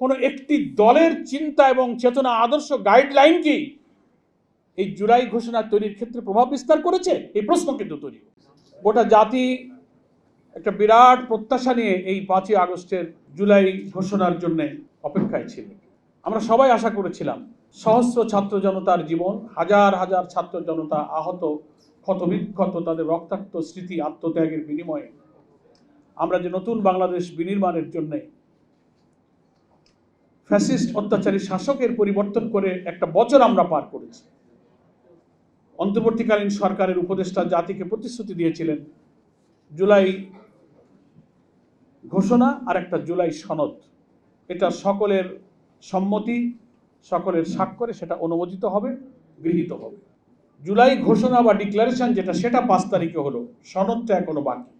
কোনো একটি দলের চিন্তা এবং চেতনা, আদর্শ গাইডলাইন কি? এই জুলাই ঘোষণা তৈরির ক্ষেত্রে প্রভাব বিস্তার করেছে? এই প্রশ্ন কিন্তু তৈরি গোটা জাতি একটা বিরাট প্রত্যাশা নিয়ে এই পাঁচই আগস্টের জুলাই ঘোষণার জন্য অপেক্ষায় ছিল। আমরা সবাই আশা করেছিলাম, সহস্র ছাত্র জনতার জীবন, হাজার হাজার ছাত্র জনতা আহত, ক্ষতবিক্ষত, তাদের রক্তাক্ত স্মৃতি আত্মত্যাগের বিনিময়ে। আমরা যে নতুন বাংলাদেশ বিনির্মাণের জন্যে ফ্যাসিস্ট অত্যাচারী শাসকের পরিবর্তন করে একটা বছর আমরা পার করেছি। অন্তর্বর্তীকালীন সরকারের উপদেষ্টা জাতিকে প্রতিশ্রুতি দিয়েছিলেন জুলাই ঘোষণা আর একটা জুলাই সনদ। এটা সকলের সম্মতি, সকলের স্বাক্ষরে সেটা অনুমোদিত হবে, গৃহীত হবে। জুলাই ঘোষণা বা ডিক্লারেশন যেটা, সেটা পাঁচ তারিখে হলো, সনদটা এখনও বাকি।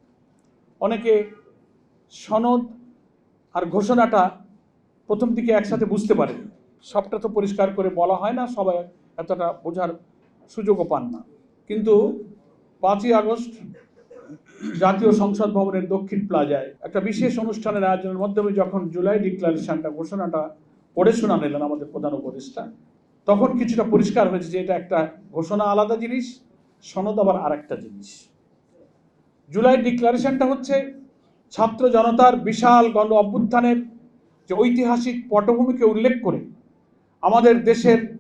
অনেকে সনদ আর ঘোষণাটা প্রথম দিকে একসাথে বুঝতে পারে। সবটা তো পরিষ্কার করে বলা হয় না, সবাই এতটা বোঝার সুযোগও পান না। কিন্তু পাঁচই আগস্ট জাতীয় সংসদ ভবনের দক্ষিণ প্লাজায় একটা বিশেষ অনুষ্ঠানের আয়োজনের মাধ্যমে যখন জুলাই ডিক্লারেশনটা, ঘোষণাটা পড়ে শোনা নিলেন আমাদের প্রধান উপদেষ্টা, তখন কিছুটা পরিষ্কার হয়েছে যে এটা একটা ঘোষণা আলাদা জিনিস, সনদ আবার আরেকটা জিনিস। জুলাই ডিক্লারেশনটা হচ্ছে ছাত্র জনতার বিশাল গণ অভ্যুত্থানের যে ঐতিহাসিক পটভূমিকে উল্লেখ করে আমাদের দেশের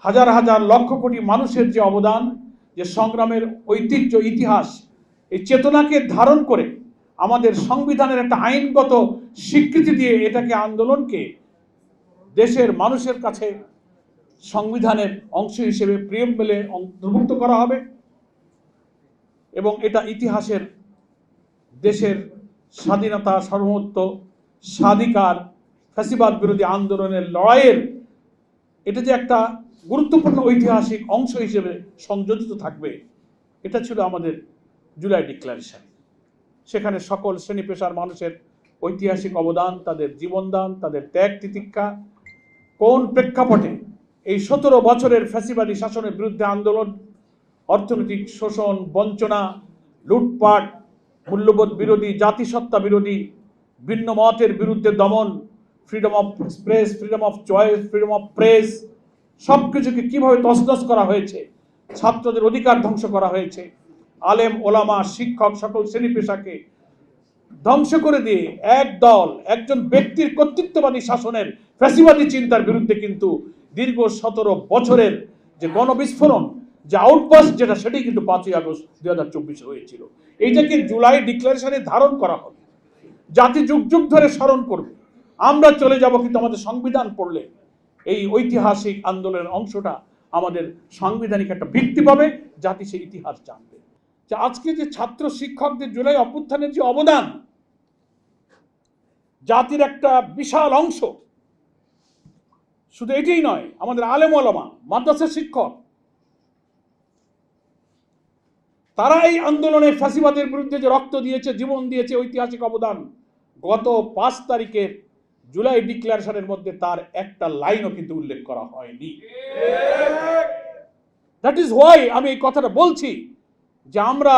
হাজার হাজার লক্ষ কোটি মানুষের যে অবদান, যে সংগ্রামের ঐতিহ্য, ইতিহাস, এই চেতনাকে ধারণ করে আমাদের সংবিধানের একটা আইনগত স্বীকৃতি দিয়ে এটাকে আন্দোলনকে দেশের মানুষের কাছে সংবিধানের অংশ হিসেবে প্রেম প্রিয়ম্বেলে অন্তর্ভুক্ত করা হবে এবং এটা ইতিহাসের দেশের স্বাধীনতা, সার্বভৌমত্ব, স্বাধিকার ফ্যাসিবাদ বিরোধী আন্দোলনের লড়াইয়ের এটা যে একটা গুরুত্বপূর্ণ ঐতিহাসিক অংশ হিসেবে সংযোজিত থাকবে, এটা ছিল আমাদের জুলাই ডিক্লারেশন। সেখানে সকল শ্রেণি পেশার মানুষের ঐতিহাসিক অবদান, তাদের জীবনদান, তাদের ত্যাগ তিতিক্ষা, কোন প্রেক্ষাপটে এই সতেরো বছরের ফ্যাসিবাদী শাসনের বিরুদ্ধে আন্দোলন, অর্থনৈতিক শোষণ, বঞ্চনা, লুটপাট, মূল্যবোধ বিরোধী, জাতিসত্তা বিরোধী, ভিন্ন মতের বিরুদ্ধে দমন freedom of express freedom of choice freedom of press সব কিছুকে কীভাবে তসনস করা হয়েছে? ছাত্রদের অধিকার ধ্বংস করা হয়েছে। আলেম, ওলামা, শিক্ষক, সকল শ্রেণি পেশাকে ধ্বংস করে দিয়ে এক দল, একজন ব্যক্তির কর্তৃত্ববাদী শাসনের ফ্যাসিবাদী চিন্তার বিরুদ্ধে কিন্তু দীর্ঘ সতেরো বছরের যে গণবিস্ফোরণ, যে আউটবাস্ট যেটা সেটি কিন্তু পাঁচই আগস্ট দুই হাজার চব্বিশে হয়েছিল। এইটাকে জুলাই ডিক্লারেশনে ধারণ করা হবে। জাতি যুগ যুগ ধরে স্মরণ করবে। আমরা চলে যাব কিন্তু আমাদের সংবিধান পড়লে। এই ঐতিহাসিক আন্দোলনের অংশটা আমাদের সাংবিধানিক একটা ভিত্তি পাবে জাতি সেই ইতিহাস জানবে। যে আজকে যে ছাত্র শিক্ষকদের জুলাই অভ্যুত্থানের যে অবদান, জাতির একটা বিশাল অংশ, শুধু এটাই নয়, আমাদের আলেম ওলামা, মাদ্রাসার শিক্ষক, তারা এই আন্দোলনে ফাঁসিবাদের বিরুদ্ধে যে রক্ত দিয়েছে, জীবন দিয়েছে ঐতিহাসিক অবদান, গত পাঁচ তারিখের জুলাই ডিক্লারেশনের মধ্যে তার একটা লাইনও কিন্তু উল্লেখ করা হয়নি। দ্যাট ইজ হোয়াই আমি এই কথাটা বলছি যে আমরা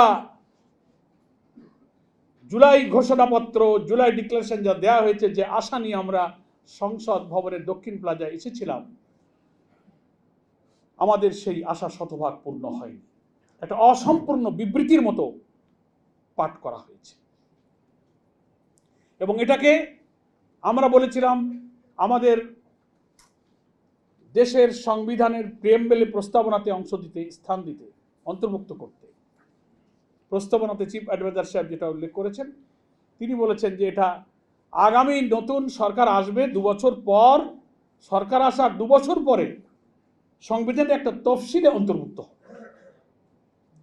জুলাই ঘোষণাপত্র, জুলাই ডিক্লারেশন যা দেওয়া হয়েছে, যে আশা নিয়ে আমরা সংসদ ভবনের দক্ষিণ প্লাজায় এসেছিলাম, আমাদের সেই আশা শতভাগ পূর্ণ হয়নি। একটা অসম্পূর্ণ বিবৃতির মতো পাঠ করা হয়েছে। এবং এটাকে আমরা বলেছিলাম আমাদের দেশের সংবিধানের প্রেমবেলে প্রস্তাবনাতে অংশ দিতে, স্থান দিতে, অন্তর্ভুক্ত করতে। প্রস্তাবনাতে চিফ অ্যাডভাইজার সাহেব যেটা উল্লেখ করেছেন, তিনি বলেছেন যে এটা আগামী নতুন সরকার আসবে দু বছর পর, সরকার আসার দু বছর পরে সংবিধানে একটা তফসিলে অন্তর্ভুক্ত হবে।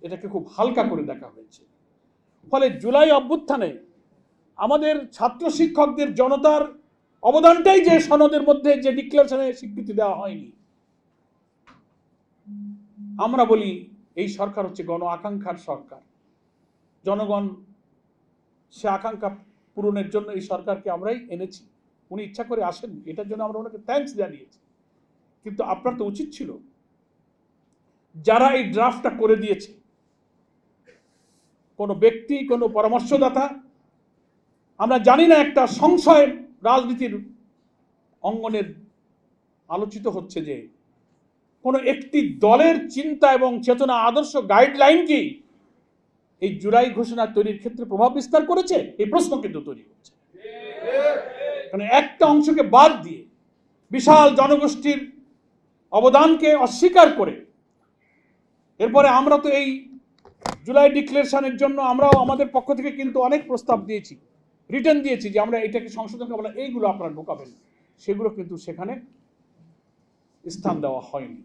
এটাকে খুব হালকা করে দেখা হয়েছে। ফলে জুলাই অভ্যুত্থানে আমাদের ছাত্র শিক্ষকদের জনতার অবদানটাই যে সনদের মধ্যে যে ডিক্লারেশনে স্বীকৃতি দেওয়া হয়নি। আমরা বলি, এই সরকার হচ্ছে গণ আকাঙ্ক্ষার সরকার। জনগণ, সে আকাঙ্ক্ষা পূরণের জন্য এই সরকারকে আমরাই এনেছি। উনি ইচ্ছা করে আসেন এটার জন্য আমরা ওনাকে থ্যাঙ্কস জানিয়েছি। কিন্তু আপনার তো উচিত ছিল। যারা এই ড্রাফটটা করে দিয়েছে, কোনো ব্যক্তি, কোনো পরামর্শদাতা আমরা জানি না একটা সংশয় রাজনীতির অঙ্গনের আলোচিত হচ্ছে যে কোনো একটি দলের চিন্তা এবং চেতনা, আদর্শ গাইডলাইন কি এই জুলাই ঘোষণা তৈরির ক্ষেত্রে প্রভাব বিস্তার করেছে? এই প্রশ্ন কিন্তু তৈরি হচ্ছে। কারণ একটা অংশকে বাদ দিয়ে বিশাল জনগোষ্ঠীর অবদানকে অস্বীকার করে এরপরে আমরা তো এই জুলাই ডিক্লারেশনের জন্য আমরাও আমাদের পক্ষ থেকে কিন্তু অনেক প্রস্তাব দিয়েছি। রিটার্ন দিয়েছি যে আমরা এটাকে সংশোধন করব এইগুলো আপনারা ঢোকাবেন। সেগুলো কিন্তু সেখানে স্থান দেওয়া হয়নি।